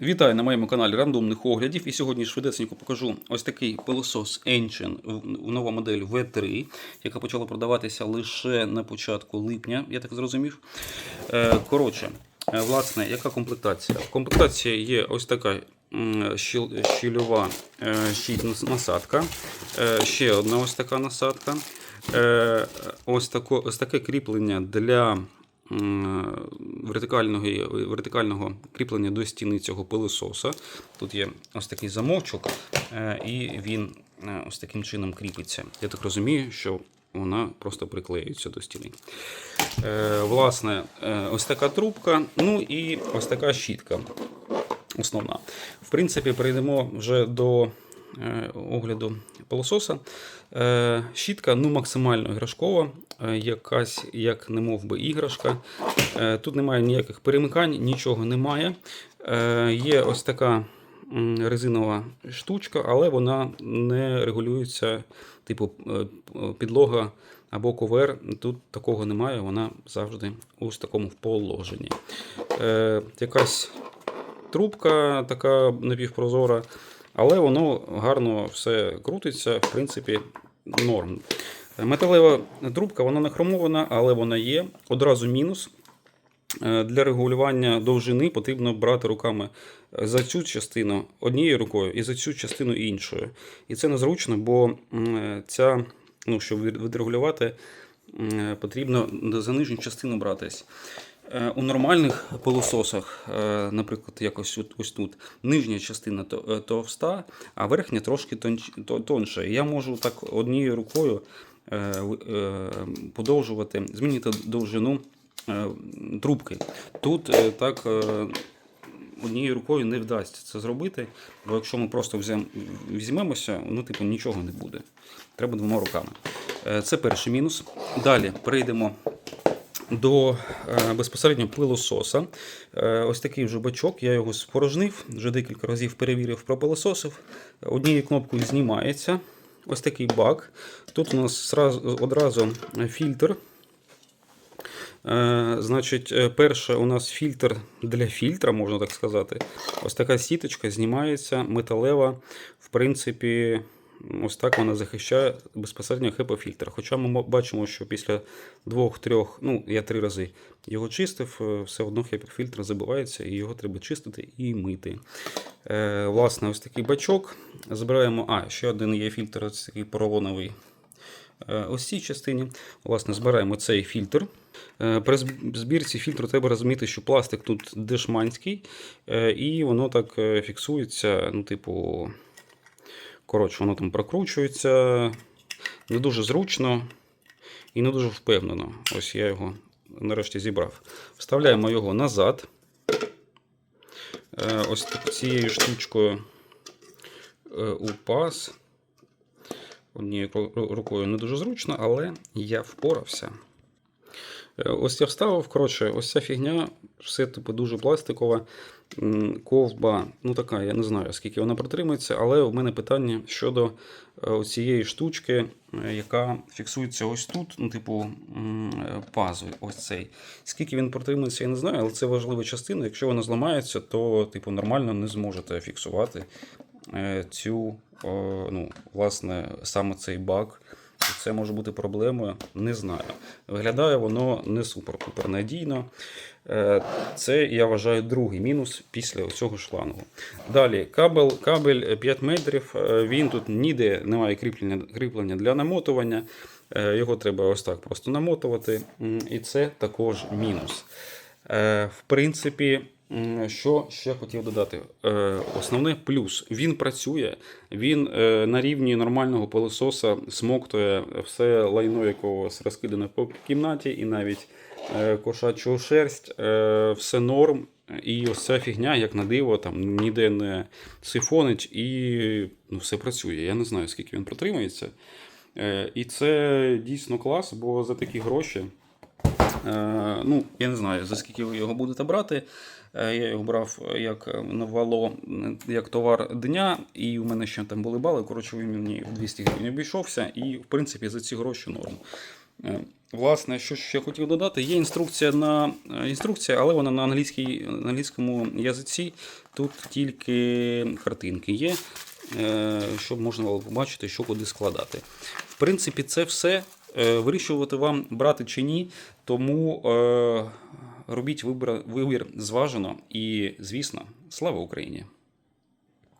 Вітаю на моєму каналі рандомних оглядів. І сьогодні швидесенько покажу ось такий пилосос Ancient нова модель V3, яка почала продаватися лише на початку липня, я так зрозумів. Е, Коротше, е, власне, яка комплектація? В є ось така щільова е, насадка, ще одна ось така насадка. Ось, таке кріплення для вертикального, вертикального кріплення до стіни цього пилососа. Тут є ось такий замочок, е, і він е, ось таким чином кріпиться. Я так розумію, що вона просто приклеюється до стіни. Е, Власне, е, ось така трубка, ну і ось така щітка основна. В принципі, перейдемо вже до е, огляду пилососа. Е, щітка ну, максимально іграшкова, е, якась як не мов би іграшка. Е, тут немає ніяких перемикань, нічого немає. Е, є ось така резинова штучка, але вона не регулюється, типу е, підлога або ковер. Тут такого немає, вона завжди ось такому положенні. Е, якась трубка така напівпрозора, але воно гарно все крутиться, в принципі, норм. Металева трубка, вона не хромована, але вона є. Одразу мінус. Е, Для регулювання довжини потрібно брати руками за цю частину однією рукою і за цю частину іншою. І це незручно, бо ця, ну, щоб відрегулювати, потрібно за нижню частину братись. Е, У нормальних пилососах, е, наприклад, якось ось тут, нижня частина товста, а верхня трошки тонша. Я можу так однією рукою подовжувати, змінити довжину е, трубки. Тут е, так е, однією рукою не вдасться це зробити, бо якщо ми просто візьмемося, ну, типу, нічого не буде. Треба двома руками. Е, Це перший мінус. Далі перейдемо до е, безпосередньо пилососа. Е, Ось такий вже бачок, я його спорожнив, вже декілька разів перевірив, пропилососив. Однією кнопкою знімається. Ось такий бак. Тут у нас одразу фільтр. Е, Значить, е, перше у нас фільтр для фільтра, можна так сказати. Ось така сіточка знімається, металева. В принципі, ось так вона захищає безпосередньо HEPA-фільтр. Хоча ми бачимо, що після двох-трьох, ну я три рази його чистив, е, все одно HEPA-фільтр забивається і його треба чистити і мити. Е, Власне, ось такий бачок. Збираємо. А, ще один є фільтр, ось такий поролоновий. Е, Ось цій частині власне, збираємо цей фільтр. Е, При збірці фільтру треба розуміти, що пластик тут дешманський, і воно так фіксується, ну, типу, коротше, воно там прокручується не дуже зручно і не дуже впевнено. Ось я його нарешті зібрав. Вставляємо його назад. Е, Ось цією штучкою е, у паз. Однією рукою не дуже зручно, але я впорався. Е, Ось я вставив, коротше, ось ця фігня, все типу дуже пластикова. Ковба, ну така, я не знаю, скільки вона протримається, але в мене питання щодо е, цієї штучки, е, яка фіксується ось тут, ну, типу, пазу, ось цей. Скільки він протримається, я не знаю, але це важлива частина. Якщо вона зламається, то типу, нормально не зможете фіксувати цю, ну, власне, саме цей баг. Це може бути проблемою, не знаю. Виглядає воно не супер-пупер надійно. Е, Це, я вважаю, другий мінус після цього шлангу. Далі, кабель, кабель 5 метрів. е, Він тут ніде немає кріплення, кріплення для намотування. Е, Його треба ось так просто намотувати. І це також мінус. В принципі, що ще хотів додати? Е, Основне плюс. Він працює, він е, на рівні нормального пилососа смоктує все лайно, якого розкидане по кімнаті, і навіть е, кошачу шерсть, все норм. І ось ця фігня, як на диво, там ніде не сифонить і ну, все працює. Я не знаю, скільки він протримається. І це дійсно клас, бо за такі гроші. Е, ну, я не знаю, за скільки ви його будете брати. Е, Я його брав як на вало, як товар дня, і у мене ще там були бали. Коротше, він мені в 200 гривень обійшовся, і в принципі за ці гроші норм. Е, Власне, що ще хотів додати, є інструкція на е, інструкція, але вона на англійській на англійському язиці. Тут тільки картинки є, е, щоб можна було побачити, що куди складати. В принципі, це все. Е, Вирішувати вам брати чи ні, тому е, робіть вибір, зважено і, звісно, слава Україні!